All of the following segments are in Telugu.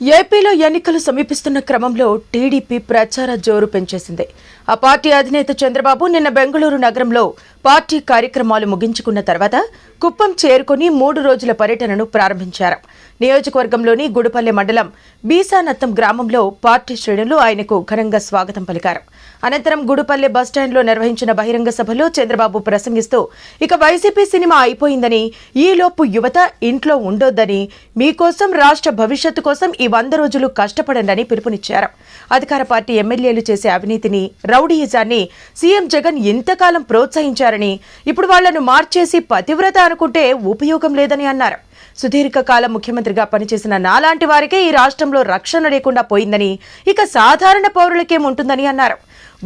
ఏపీలో ఎన్నికలు సమీపిస్తున్న క్రమంలో టీడీపీ ప్రచార జోరు పెంచేసింది. ఆ పార్టీ అధినేత చంద్రబాబు నిన్న బెంగళూరు నగరంలో పార్టీ కార్యక్రమాలు ముగించుకున్న తర్వాత కుప్పం చేరుకుని మూడు రోజుల పర్యటనను ప్రారంభించారు. నియోజకవర్గంలోని గుడిపల్లె మండలం బీసానత్తం గ్రామంలో పార్టీ శ్రేణులు ఆయనకు ఘనంగా స్వాగతం పలికారు. అనంతరం గుడిపల్లె బస్టాండ్లో నిర్వహించిన బహిరంగ సభలో చంద్రబాబు ప్రసంగిస్తూ ఇక వైసీపీ సినిమా అయిపోయిందని ఈలోపు యువత ఇంట్లో ఉండొద్దని మీకోసం రాష్ట్ర భవిష్యత్తు కోసం ఈ వంద రోజులు కష్టపడండి పిలుపునిచ్చారు. అధికార పార్టీ ఎమ్మెల్యేలు చేసే అవినీతిని రౌడీయిజాన్ని సీఎం జగన్ ఇంతకాలం ప్రోత్సహించారని ఇప్పుడు వాళ్ళను మార్చేసి పతివ్రత అనుకుంటే ఉపయోగం లేదని అన్నారు. సుదీర్ఘకాలం ముఖ్యమంత్రిగా పనిచేసిన నాలాంటి వారికే ఈ రాష్ట్రంలో రక్షణ లేకుండా పోయిందని ఇక సాధారణ పౌరులకేముంటుందని అన్నారు.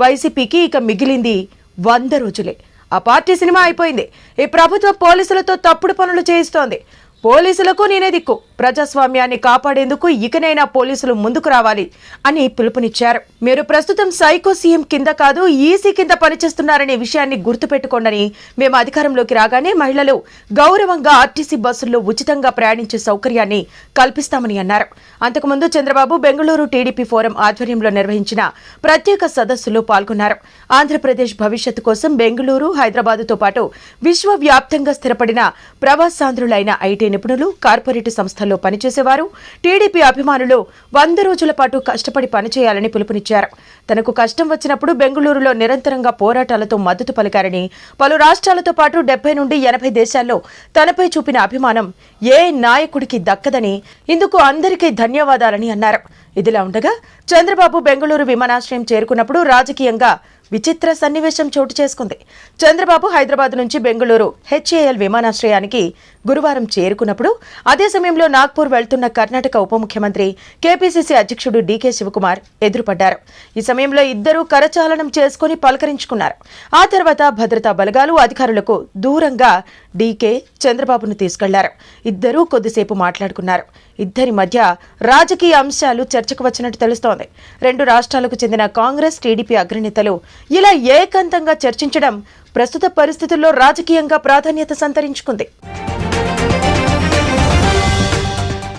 వైసీపీకి ఇక మిగిలింది వంద రోజులే. ఆ పార్టీ సినిమా అయిపోయింది. ఈ ప్రభుత్వం పోలీసులతో తప్పుడు పనులు చేయిస్తోంది. పోలీసులకు నేనే దిక్కు. ప్రజాస్వామ్యాన్ని కాపాడేందుకు ఇకనైనా పోలీసులు ముందుకు రావాలి అని పిలుపునిచ్చారు. మీరు ప్రస్తుతం సైకో సీఎం కింద కాదు ఈసీ కింద పనిచేస్తున్నారనే విషయాన్ని గుర్తుపెట్టుకోండి మేము అధికారంలోకి రాగానే మహిళలు గౌరవంగా ఆర్టీసీ బస్సుల్లో ఉచితంగా ప్రయాణించే సౌకర్యాన్ని కల్పిస్తామని అన్నారు. అంతకుముందు చంద్రబాబు బెంగళూరు టీడీపీ ఫోరం ఆధ్వర్యంలో నిర్వహించిన ప్రత్యేక సదస్సులో పాల్గొన్నారు. ఆంధ్రప్రదేశ్ భవిష్యత్తు కోసం బెంగళూరు హైదరాబాదుతో పాటు విశ్వవ్యాప్తంగా స్థిరపడిన ప్రవాసాంధ్రులైన ఐటీ నిపుణులు కార్పొరేట్ సంస్థల్లో పనిచేసేవారు టీడీపీ అభిమానులు వంద రోజుల పాటు కష్టపడి పనిచేయాలని పిలుపునిచ్చారు. తనకు కష్టం వచ్చినప్పుడు బెంగళూరులో నిరంతరంగా పోరాటాలతో మద్దతు పలికారని పలు రాష్ట్రాలతో పాటు డెబ్బై నుండి ఎనభై దేశాల్లో తనపై చూపిన అభిమానం ఏ నాయకుడికి దక్కదని ఇందుకు అందరికీ ధన్యవాదాలని అన్నారు. ఇదిలా ఉండగా చంద్రబాబు బెంగళూరు విమానాశ్రయం చేరుకున్నప్పుడు రాజకీయంగా విచిత్ర సన్నివేశం చోటు చేసుకుంది. చంద్రబాబు హైదరాబాద్ నుంచి బెంగళూరు హెచ్ఏఎల్ విమానాశ్రయానికి గురువారం చేరుకున్నప్పుడు అదే సమయంలో నాగ్పూర్ వెళ్తున్న కర్ణాటక ఉప ముఖ్యమంత్రి కేపీసీసీ అధ్యక్షుడు డీకే శివకుమార్ ఎదురుపడ్డారు. ఈ సమయంలో ఇద్దరూ కరచాలనం చేసుకుని పలకరించుకున్నారు. ఆ తర్వాత భద్రతా బలగాలు అధికారులకు దూరంగా డీకే చంద్రబాబును తీసుకెళ్ళారు. ఇద్దరూ కొద్దిసేపు మాట్లాడుకున్నారు. ఇద్దరి మధ్య రాజకీయ అంశాలు చర్చకు వచ్చినట్టు తెలుస్తోంది. రెండు రాష్ట్రాలకు చెందిన కాంగ్రెస్ టీడీపీ అగ్రనేతలు ఇలా ఏకాంతంగా చర్చించడం ప్రస్తుత పరిస్థితుల్లో రాజకీయంగా ప్రాధాన్యత సంతరించుకుంది.